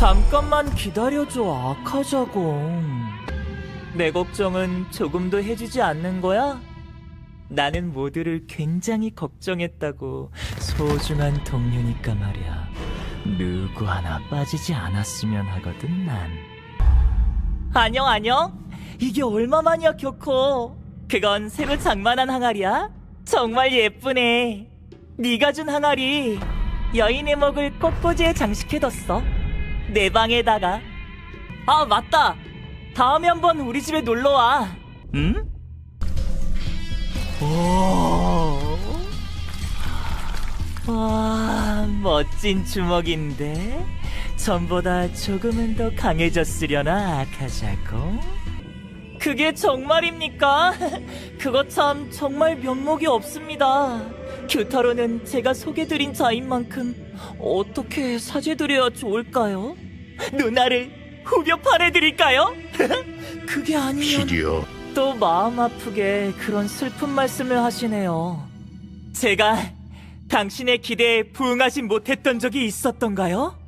잠깐만 기다려줘, 아카자공. 내 걱정은 조금도 해주지 않는 거야? 나는 모두를 굉장히 걱정했다고 소중한 동료니까 말이야. 누구 하나 빠지지 않았으면 하거든 난. 안녕 안녕. 이게 얼마만이야 격코. 그건 새로 장만한 항아리야. 정말 예쁘네. 네가 준 항아리 여인의 목을 꽃꽂이에 장식해뒀어. 내 방에다가. 아 맞다. 다음에 한번 우리 집에 놀러 와. 응? 오. 와, 멋진 주먹인데? 전보다 조금은 더 강해졌으려나, 아카자고? 그게 정말입니까? 그거 참 정말 면목이 없습니다. 규타로는 제가 소개드린 자인 만큼 어떻게 사죄드려야 좋을까요? 누나를 후벼 팔아드릴까요? 그게 아니면... 시리어 또 마음 아프게 그런 슬픈 말씀을 하시네요. 제가 당신의 기대에 부응하지 못했던 적이 있었던가요?